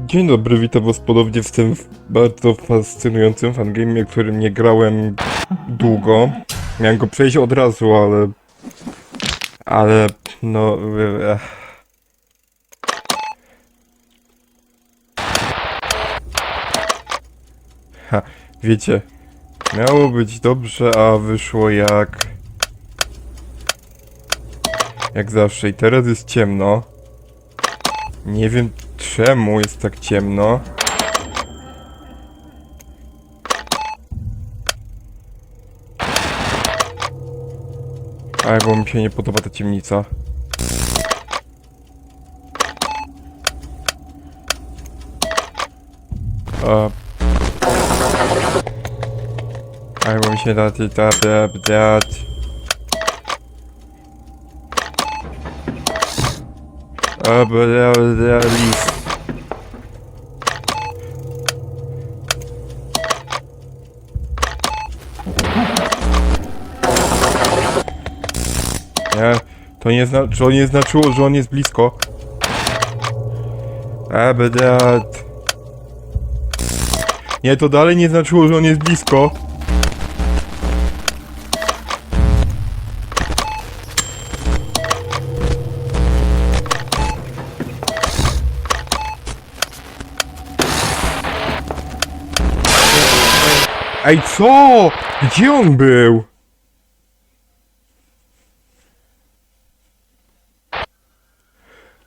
Dzień dobry, witam was ponownie w tym bardzo fascynującym fangamie, którym nie grałem długo. Miałem go przejść od razu, ale... Ale... no... Ech. Ha, wiecie, miało być dobrze, a wyszło jak... Jak zawsze i teraz jest ciemno. Nie wiem czemu jest tak ciemno. Ale bo mi się nie podoba ta ciemnica. A... Ale bo mi się da da da list. Nie, to nie znaczy, nie znaczyło, że on jest blisko. A, bla. Nie, to dalej nie znaczyło, że on jest blisko. Ej, co? Gdzie on był?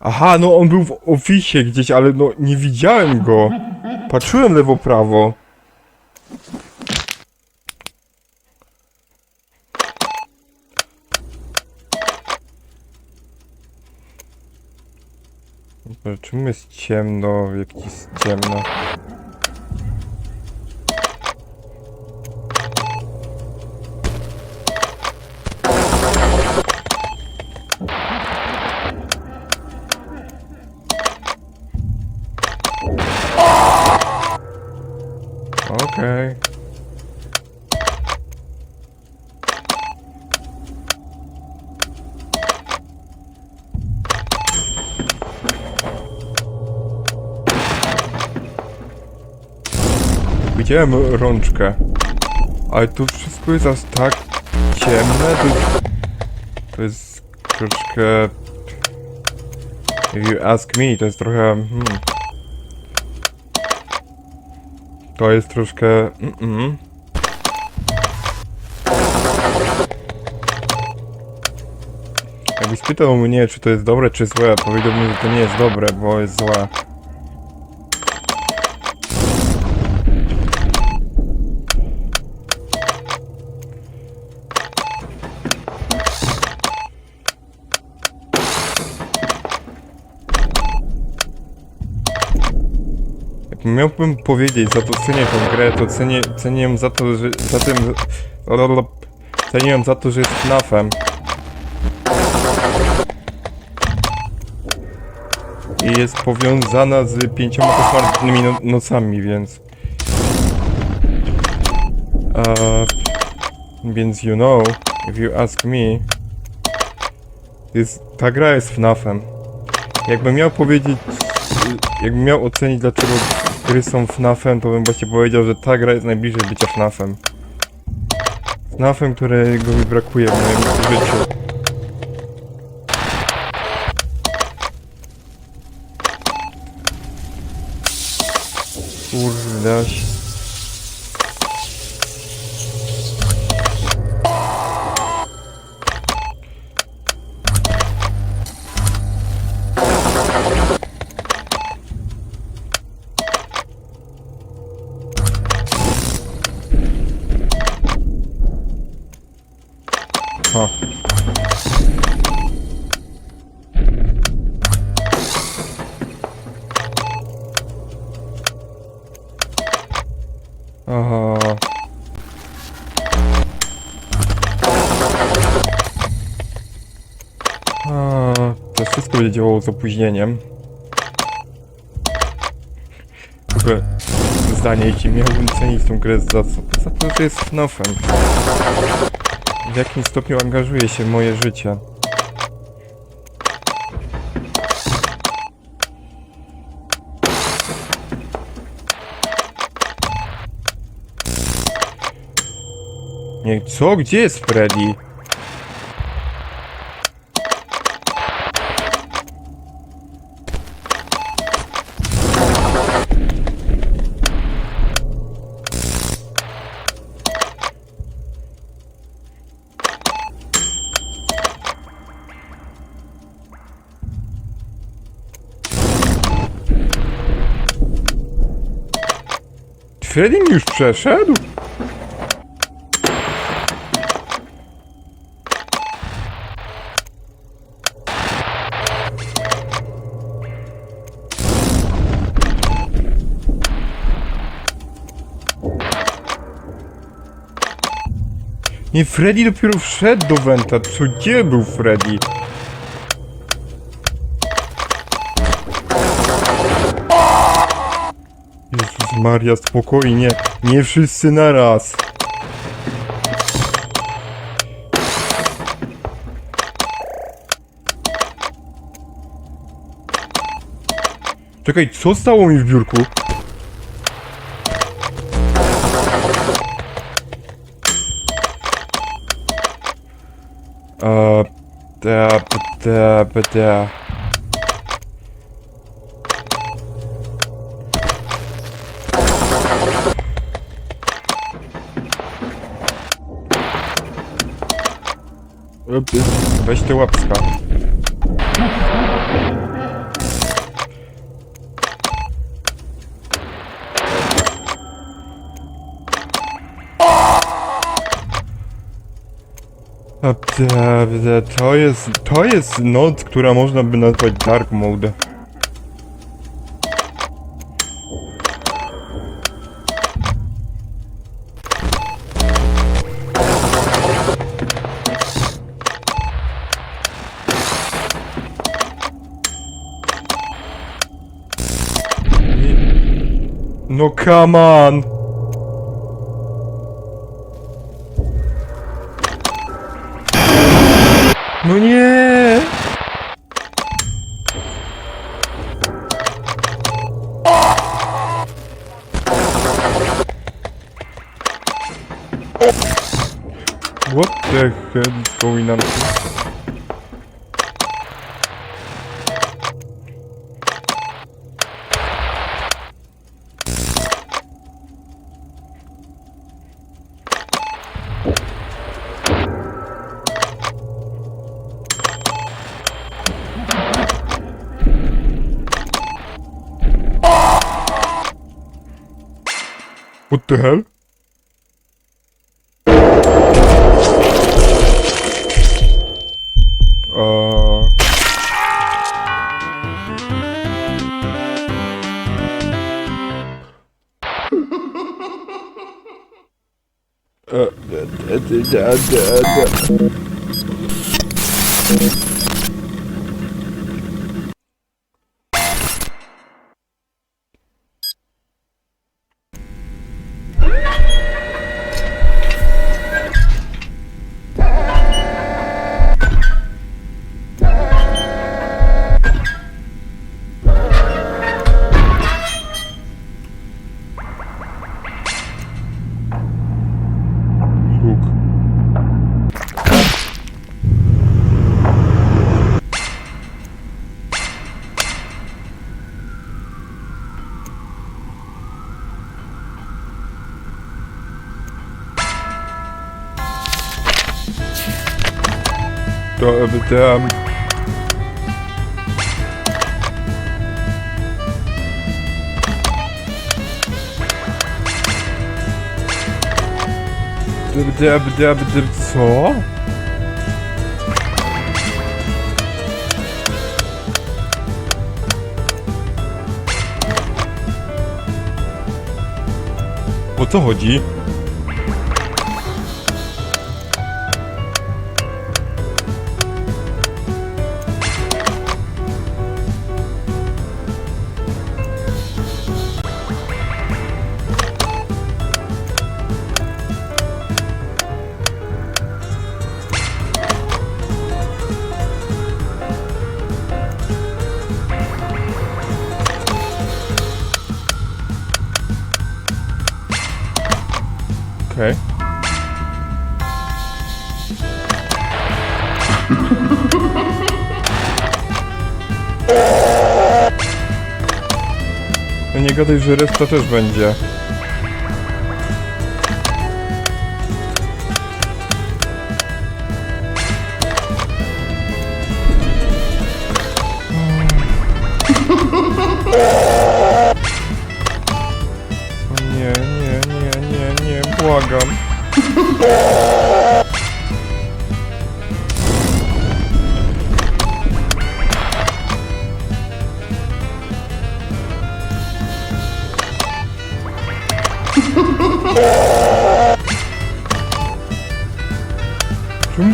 Aha, no on był w oficie gdzieś, ale no nie widziałem go. Patrzyłem lewo, prawo. Boże, Czemu jest ciemno? Jak jest ciemno? Widziałem rączkę. Ale tu wszystko jest aż tak ciemne, to, to jest troszkę... If you ask me, to jest trochę... Hmm. To jest troszkę... Mm -mm. Jakbyś spytał mnie, czy to jest dobre, czy złe, powiedziałbym, że to nie jest dobre, bo jest złe. Miałbym powiedzieć, za to cenię tą grę, to cenię, cenię ją za to, że... za tym... Cenię ją za to, że jest FNAF-em. I jest powiązana z pięcioma koszmarnymi no nocami, więc... Uh, więc you know, if you ask me... Jest, ta gra jest FNAF-em. Jakbym miał powiedzieć... Jakbym miał ocenić dlaczego gry są FNAF-em, to bym właśnie powiedział, że ta gra jest najbliżej bycia FNAF-em. FNAF-em, którego mi brakuje w moim życiu. Kurde. Ha. Aha. A, to wszystko będzie działało z opóźnieniem. W ogóle zdanie, jeśli miałbym cenić tą grę za? Za to, że jest FNAF-em w jakim stopniu angażuje się moje życie. Nie, co? Gdzie jest Freddy? Mi już przeszedł? Nie, Freddy dopiero wszedł do Wenta. Co, gdzie był Freddy? Maria, spokojnie. Nie wszyscy naraz. Czekaj, co stało mi w biurku? Eee, da, da, da, Weź te łapska. To jest, to jest noc, która można by nazwać dark mode. No come on! No nie! What the hell is going on? What the hell? Uh... Uh, da, da, da, da, da. To dab, co? O co chodzi? Gadaj, że reszta też będzie. Czemu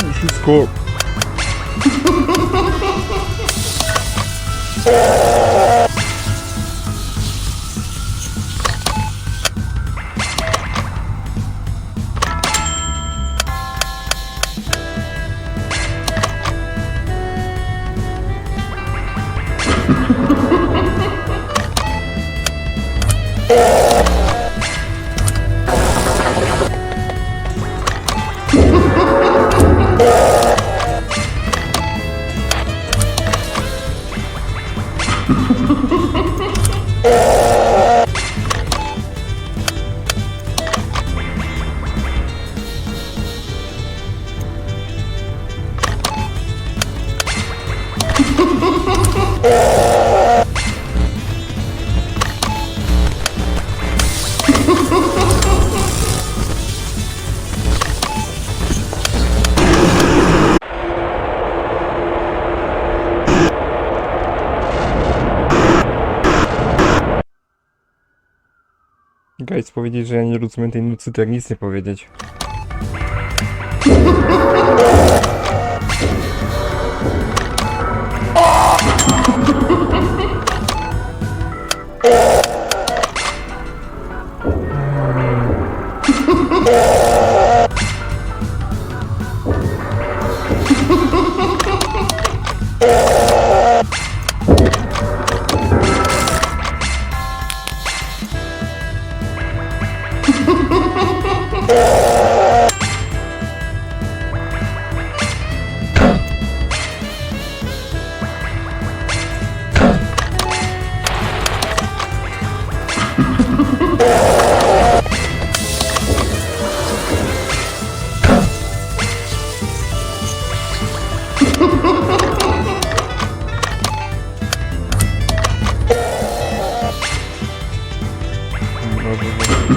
wszystko... Guys, powiedzieć, że ja nie rozumiem tej nucy, to jak nic nie powiedzieć.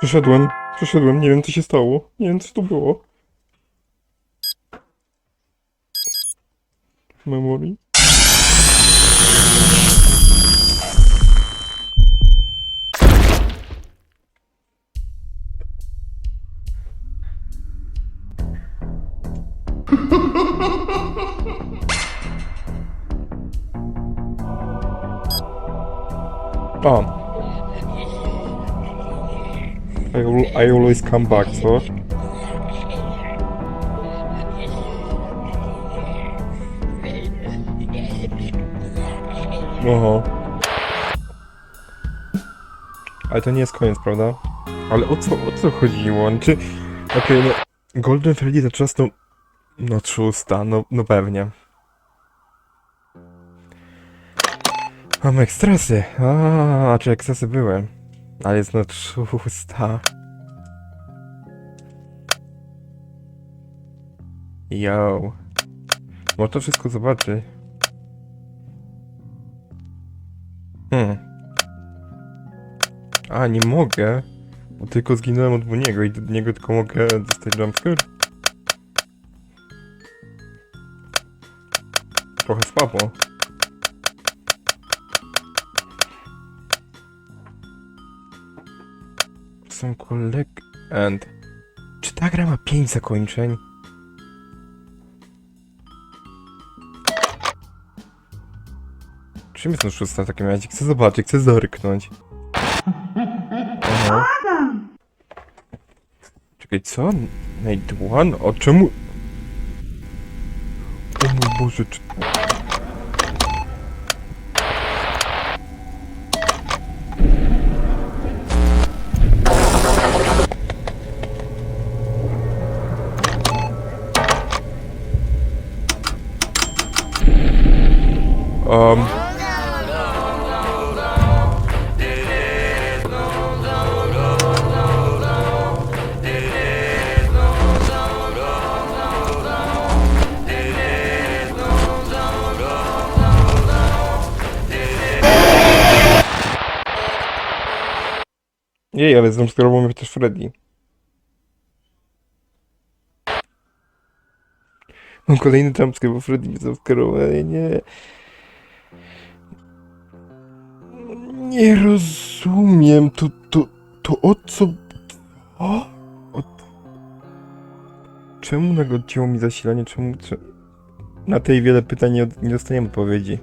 Przeszedłem, przeszedłem, nie wiem co się stało. Nie wiem co to było. Memory. A. I, I always come back, co? Aha. Ale to nie jest koniec, prawda? Ale o co, o co chodziło? Czy... Okej, no... Golden Freddy to czas, no... No szósta, no, no pewnie. Mam ekstrasy. A, czy ekstrasy były? Ale jest no szósta. Yo. Można wszystko zobaczyć. Hmm. A, nie mogę. Bo tylko zginąłem od niego i do niego tylko mogę dostać jumpscare. Trochę słabo. Są koleg... and... Czy ta gra ma 5 zakończeń? Czym jest ten szósta w takim razie? Chcę zobaczyć, chcę zerknąć. Aha. Czekaj, co? Nate One? O czemu? O mój Boże, czy... Um... Ale zrąbskorował mnie też Freddy. Mam kolejny jumpscare, bo Freddy mnie zrąbskorował, ale nie... Nie rozumiem, to, to, to o co... O? o... Czemu nagle odcięło mi zasilanie, czemu... czemu... Na tej wiele pytań nie, nie dostaniemy odpowiedzi.